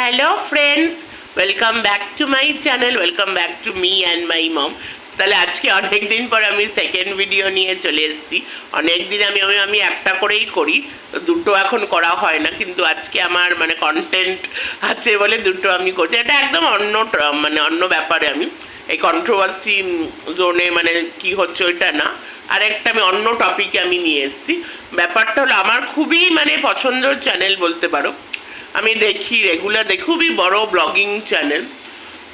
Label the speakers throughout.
Speaker 1: Hello friends welcome back to my channel welcome back to me and my mom তাহলে আজকে অনেক দিন পর আমি সেকেন্ড ভিডিও নিয়ে চলে এসেছি। অনেক দিন আমি আমি একটা করেই করি। দুটো এখন করা হয় না, কিন্তু আজকে আমার মানে কন্টেন্ট আছে বলে দুটো আমি করছি। এটা একদম অন্য মানে অন্য ব্যাপারে আমি। এই কন্ট্রোভার্সি জোনে মানে কি হচ্ছে ওইটা না। আর একটা আমি অন্য টপিকে আমি নিয়ে এসেছি। ব্যাপারটা হলো, আমার খুবই মানে পছন্দের চ্যানেল বলতে পারো। আমি দেখি রেগুলার দেখি, খুবই বড় ব্লগিং চ্যানেল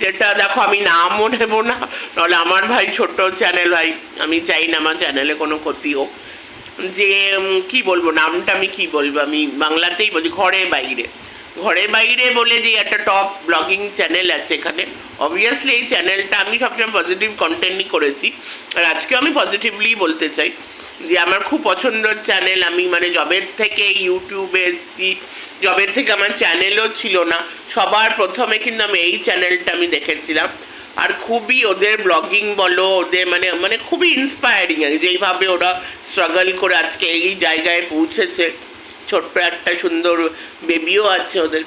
Speaker 1: যেটা দেখো আমি নামও নেব না, নাহলে আমার ভাই ছোট চ্যানেল ভাই আমি চাই না আমার চ্যানেলে কোনো ক্ষতি হোক। যে কি বলব, নামটা আমি কি বলব, আমি বাংলাতেই বলছি, ঘরে বাইরে। ঘরে বাইরে বলে যে একটা টপ ব্লগিং চ্যানেল আছে এখানে অবভিয়াসলি এই চ্যানেলটা আমি সবসময় পজিটিভ কন্টেন্টই করেছি। আর আজকেও আমি পজিটিভলি বলতে চাই। যে আমার খুব পছন্দের চ্যানেল আমি মানে জবের থেকে ইউটিউবে এসেছি। জবের থেকে আমার চ্যানেলও ছিল না। সবার প্রথমে কিন্তু আমি এই চ্যানেলটা আমি দেখেছিলাম। আর খুবই ওদের ব্লগিং বলো, ওদের মানে মানে খুবই ইন্সপায়ারিং আর যেইভাবে ওরা স্ট্রাগল করে আজকে এই জায়গায় পৌঁছেছে। ছোট্ট একটা সুন্দর বেবিও আছে ওদের।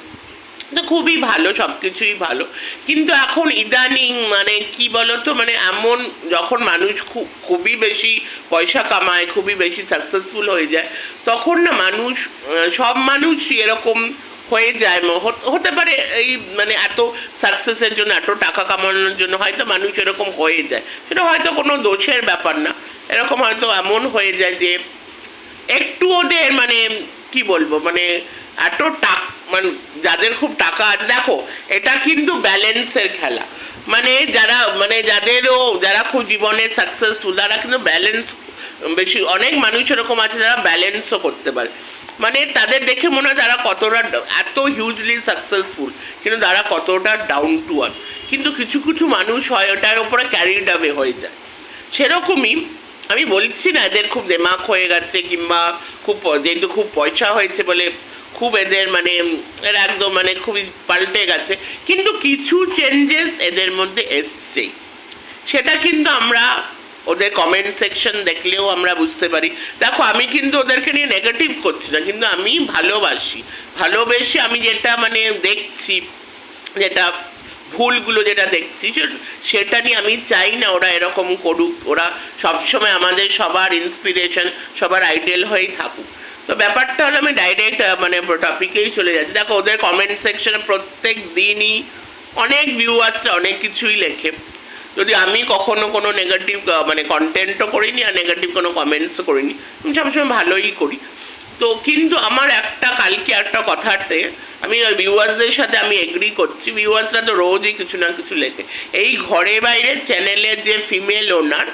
Speaker 1: তো খুবই ভালো সব কিছুই ভালো। কিন্তু এখন ইদানিং মানে কি বলতো মানে এমন যখন মানুষ খুব খুবই বেশি পয়সা কামায়, খুবই বেশি সাকসেসফুল হয়ে যায়, তখন না মানুষ সব মানুষই এরকম হয়ে যায়। হতে পারে এই মানে এত সাকসেসের জন্য, এত টাকা কামানোর জন্য হয়তো মানুষ এরকম হয়ে যায়। সেটা হয়তো কোনো দোষের ব্যাপার না। এরকম হয়তো এমন হয়ে যায় যে একটু ওদের মানে কি বলব মানে এত টাক মানে যাদের খুব টাকা আছে, দেখো, এটা কিন্তু ব্যালেন্সের খেলা। মানে যারা মানে যাদেরও, যারা খুব জীবনে সাকসেসফুল তারা কিন্তু ব্যালেন্স বেশি, অনেক মানুষ এরকম আছে যারা ব্যালেন্সও করতে পারে। মানে তাদের দেখে মনে হয় তারা কতটা এত হিউজলি সাকসেসফুল কিন্তু তারা কতটা ডাউন টু আর্থ কিন্তু কিছু কিছু মানুষ হয়, ওটার উপরে ক্যারিড অ্যাওয়ে হয়ে যায়। সেরকমই আমি বলছি না, এদের খুব দেমাক হয়ে গেছে, কিংবা খুব, যেহেতু খুব পয়সা হয়েছে বলে খুব এদের মানে এরা একদম মানে খুবই পাল্টে গেছে। কিন্তু কিছু চেঞ্জেস এদের মধ্যে এসছেই সেটা কিন্তু আমরা ওদের কমেন্ট সেকশন দেখলেও আমরা বুঝতে পারি। দেখো, আমি কিন্তু ওদেরকে নিয়ে নেগেটিভ করছি না, কিন্তু আমি ভালোবাসি। ভালোবেসে আমি যেটা মানে দেখছি, যেটা ভুলগুলো যেটা দেখছি সেটা নিয়ে আমি চাই না ওরা এরকম করুক। ওরা সবসময় আমাদের সবার ইন্সপিরেশন সবার আইডিয়াল হয়েই থাকুক। তো ব্যাপারটা হলো আমি ডাইরেক্ট মানে টপিকেই চলে যাচ্ছি। দেখো, ওদের কমেন্ট সেকশনে প্রত্যেক দিনই অনেক ভিউয়ার্সরা অনেক কিছুই লেখে। যদি আমি কখনো কোনো নেগেটিভ মানে কন্টেন্টও করিনি আর নেগেটিভ কোনো কমেন্টসও করিনি, আমি সবসময় ভালোই করি। তো কিন্তু আমার একটা, কালকে একটা কথাতে আমি ভিউয়ার্সদের সাথে আমি এগ্রি করছি। ভিউয়ার্সরা তো রোজই কিছু না কিছু লেখে। এই ঘরে বাইরে চ্যানেলের যে ফিমেল ওনার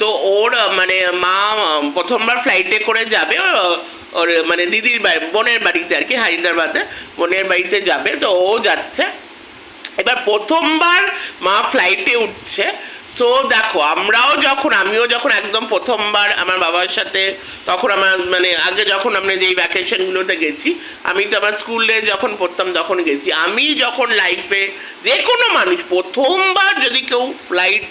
Speaker 1: তো ওর মানে মা প্রথমবার ফ্লাইটে করে যাবে ওর মানে দিদির বাড়ি, বোনের বাড়িতে আর কি, হায়দ্রাবাদে। বোনের বাড়িতে যাবে, তো ও যাচ্ছে। এবার প্রথমবার মা ফ্লাইটে উঠছে। তো দেখো, আমরাও যখন, আমিও যখন একদম প্রথমবার আমার বাবার সাথে, তখন আমার মানে আগে যখন আমরা যেই ভ্যাকেশনগুলোতে গেছি, আমি তো আমার স্কুলে যখন পড়তাম, তখন গেছি। আমি যখন লাইফে যে কোনো মানুষ, প্রথমবার যদি কেউ ফ্লাইট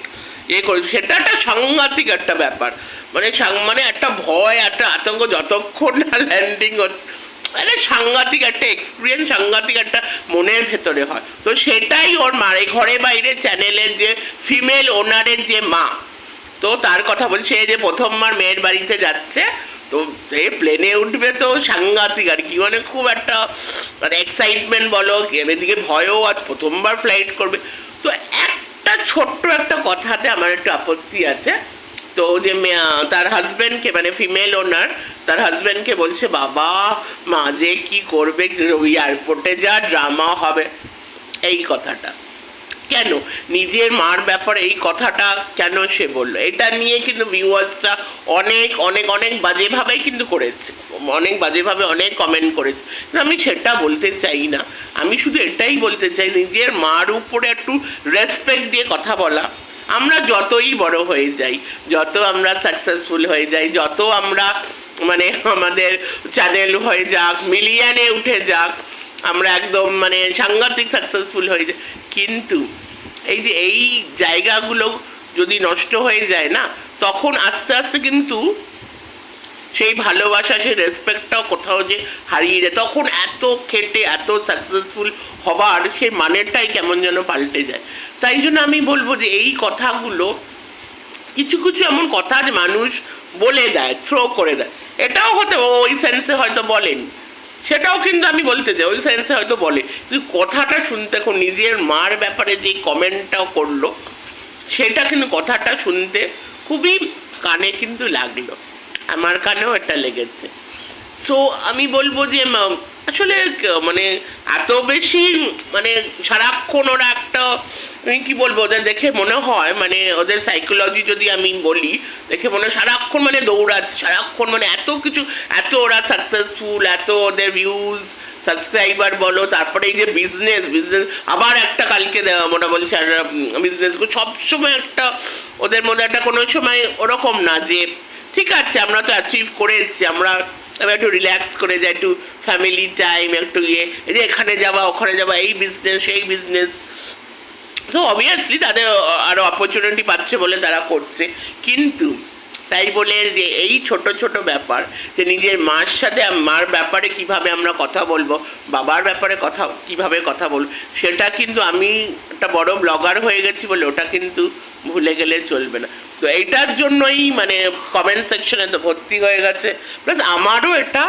Speaker 1: ইয়ে করে। সেটা একটা সাংঘাতিক একটা ব্যাপার। মানে মানে একটা ভয়, একটা আতঙ্ক যতক্ষণ না ল্যান্ডিং হচ্ছে। একটা সাংঘাতিক একটা এক্সপিরিয়েন্স সাংঘাতিক একটা মনের ভেতরে হয়। তো সেটাই ওর মারে ঘরে বাইরে চ্যানেলের যে ফিমেল ওনারের যে মা। তো তার কথা বলছে যে প্রথমবার মেয়ের বাড়িতে যাচ্ছে, তো সে প্লেনে উঠবে তো সাংঘাতিক। আর কি মানে খুব একটা মানে এক্সাইটমেন্ট বলো, এদিকে ভয়ও আজ প্রথমবার ফ্লাইট করবে। তো একটা ছোট্ট একটা কথাতে আমার একটু আপত্তি আছে। তো যে তার হাজব্যান্ডকে মানে ফিমেল ওনার তার হাজব্যান্ডকে বলছে, বাবা মাঝে কি করবে ওই এয়ারপোর্টে যা ড্রামা হবে। এই কথাটা। কেন? নিজের মার ব্যাপারে এই কথাটা কেন সে বলল? এটা নিয়ে কিন্তু ভিউয়ার্সটা অনেক অনেক অনেক বাজেভাবেই কিন্তু করেছে। অনেক বাজেভাবে অনেক কমেন্ট করেছে। আমি সেটা বলতে চাই না। আমি শুধু এটাই বলতে চাই, নিজের মার উপরে একটু রেসপেক্ট দিয়ে কথা বলা। আমরা যতই বড় হয়ে যাই, যত আমরা সাকসেসফুল হয়ে যাই, যত আমরা মানে আমাদের চ্যানেল হয়ে যাক মিলিয়নে উঠে যাক আমরা একদম মানে সাংঘাতিক সাকসেসফুল হয়ে যাই কিন্তু এই যে এই জায়গাগুলো যদি নষ্ট হয়ে যায় না, তখন আস্তে আস্তে কিন্তু সেই ভালোবাসা, সেই রেসপেক্টটাও কোথাও যে হারিয়ে যায়। তখন এত খেটে, এত সাকসেসফুল হবার সেই মানেরটাই কেমন যেন পাল্টে যায়। তাই জন্য আমি বলব যে এই কথাগুলো কিছু কিছু এমন কথা যে মানুষ বলে দেয় থ্রো করে দেয়। এটাও হতে ওই সেন্সে হয়তো বলেন। সেটাও কিন্তু আমি বলতে চাই, ওই সেন্সে হয়তো বলে। তুই কথাটা শুনতে, এখন নিজের মার ব্যাপারে যে কমেন্টটাও করল, সেটা কিন্তু কথাটা শুনতে খুবই কানে কিন্তু লাগল। আমার কানেও এটা লেগেছে। তো আমি বলব যে আসলে মানে এত বেশি মানে সারাক্ষণ ওরা একটা কি বলব, ওদের দেখে মনে হয় মানে ওদের সাইকোলজি যদি আমি বলি, দেখে মনে হয় সারাক্ষণ মানে দৌড়াচ্ছে, সারাক্ষণ মানে এত কিছু, এত ওরা সাকসেসফুল এত ওদের ভিউজ সাবস্ক্রাইবার বলো, তারপরে এই যে বিজনেস বিজনেস আবার একটা কালকে মোটা বলছে বিজনেস সবসময় একটা, ওদের মধ্যে একটা কোনো সময় ওরকম না যে, ঠিক আছে, আমরা তো অ্যাচিভ করে এসেছি আমরা একটু রিল্যাক্স করে যাই, একটু ফ্যামিলি টাইম একটু ইয়ে যে এখানে যাওয়া, ওখানে যাওয়া, এই বিজনেস সেই বিজনেস তো অবভিয়াসলি তাদের আরও অপরচুনিটি পাচ্ছে বলে তারা করছে। কিন্তু তাই বলে যে এই ছোট ছোট ব্যাপার যে নিজের মার সাথে মার ব্যাপারে কীভাবে আমরা কথা বলব, বাবার ব্যাপারে কথা, কীভাবে কথা বলব, সেটা কিন্তু আমি একটা বড় ব্লগার হয়ে গেছি বলে ওটা কিন্তু ভুলে গেলে চলবে না। তো এইটার জন্যই মানে কমেন্ট সেকশনে তো ভর্তি হয়ে গেছে। প্লাস আমারও এটা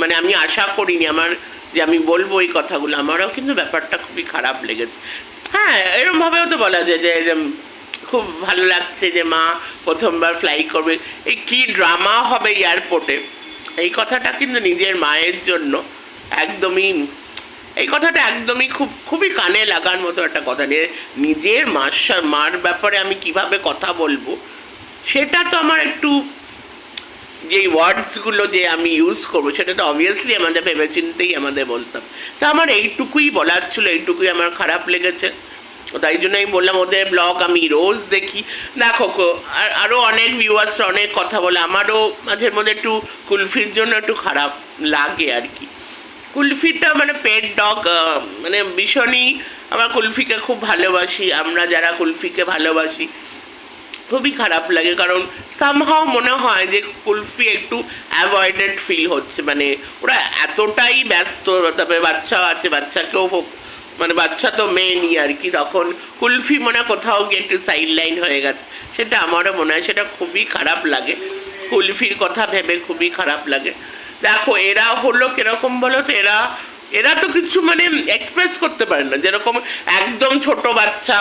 Speaker 1: মানে আমি আশা করিনি, আমার যে আমি বলব এই কথাগুলো, আমারও কিন্তু ব্যাপারটা খুবই খারাপ লেগেছে। হ্যাঁ এরমভাবেও তো বলা যায় যে যে খুব ভালো লাগছে যে মা প্রথমবার ফ্লাই করবে। এই কি ড্রামা হবে এয়ারপোর্টে এই কথাটা কিন্তু নিজের মায়ের জন্য একদমই এই কথাটা একদমই খুব, খুবই কানে লাগার মতো একটা কথা নিয়ে নিজের মার মার ব্যাপারে আমি কীভাবে কথা বলব, সেটা তো আমার একটু যেই ওয়ার্ডসগুলো যে আমি ইউজ করব, সেটা তো অবভিয়াসলি আমাদের ভেবেচিন্তেই আমাদের বলতাম তা আমার এইটুকুই বলার ছিল, এইটুকুই আমার খারাপ লেগেছে। তাই জন্য আমি বললাম, ওদের ব্লগ আমি রোজ দেখি। দেখো আর আরও অনেক ভিউয়ার্সরা অনেক কথা বলে, আমারও মাঝের মধ্যে একটু কুলফির জন্য একটু খারাপ লাগে আর কি। কুলফিটা মানে পেট ডগ মানে ভীষণই আমার কুলফিকে খুব ভালোবাসি, আমরা যারা কুলফিকে ভালোবাসি, খুবই খারাপ লাগে। কারণ সামহাও মনে হয় যে কুলফি একটু অ্যাভয়েডেড ফিল হচ্ছে। মানে ওরা এতটাই ব্যস্ত, তারপরে বাচ্চাও আছে, বাচ্চাকেও মানে বাচ্চা তো মেনই আর কি। তখন কুলফি মনে কোথাও গিয়ে একটু সাইড লাইন হয়ে গেছে। সেটা আমারও মনে হয়, সেটা খুবই খারাপ লাগে। কুলফির কথা ভেবে খুবই খারাপ লাগে। দেখো, এরা হলো কীরকম বলো তো, এরা এরা তো কিছু মানে এক্সপ্রেস করতে পারে না। যেরকম একদম ছোট বাচ্চা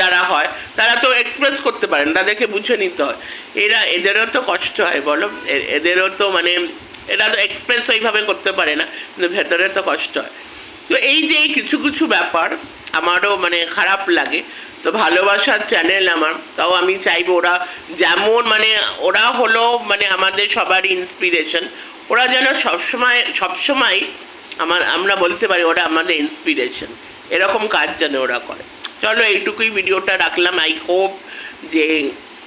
Speaker 1: যারা হয়, তারা তো এক্সপ্রেস করতে পারেন তাদেরকে বুঝে নিতে হয়। এরা, এদেরও তো কষ্ট হয়, বলো। এদেরও তো মানে এরা তো এক্সপ্রেস ওইভাবে করতে পারে না, কিন্তু ভেতরে তো কষ্ট হয়। তো এই যে কিছু কিছু ব্যাপার, আমারও মানে খারাপ লাগে। তো ভালোবাসার চ্যানেল আমার, তাও আমি চাইব ওরা যেমন মানে ওরা হলো মানে আমাদের সবারই ইন্সপিরেশন ওরা যেন সবসময় সবসময় আমার, আমরা বলতে পারি ওরা আমাদের ইন্সপিরেশন এরকম কাজ যেন ওরা করে। চলো এইটুকুই ভিডিওটা রাখলাম। আই হোপ যে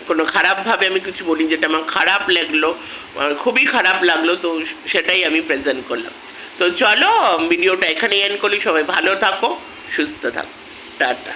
Speaker 1: কোনো খারাপভাবে আমি কিছু বলি যেটা আমার খারাপ লাগল খুবই খারাপ লাগল, তো সেটাই আমি প্রেজেন্ট করলাম। তো চলো, ভিডিওটা এখানে এন্ড করি। সবাই ভালো থাকো, সুস্থ থাকো। টাটা।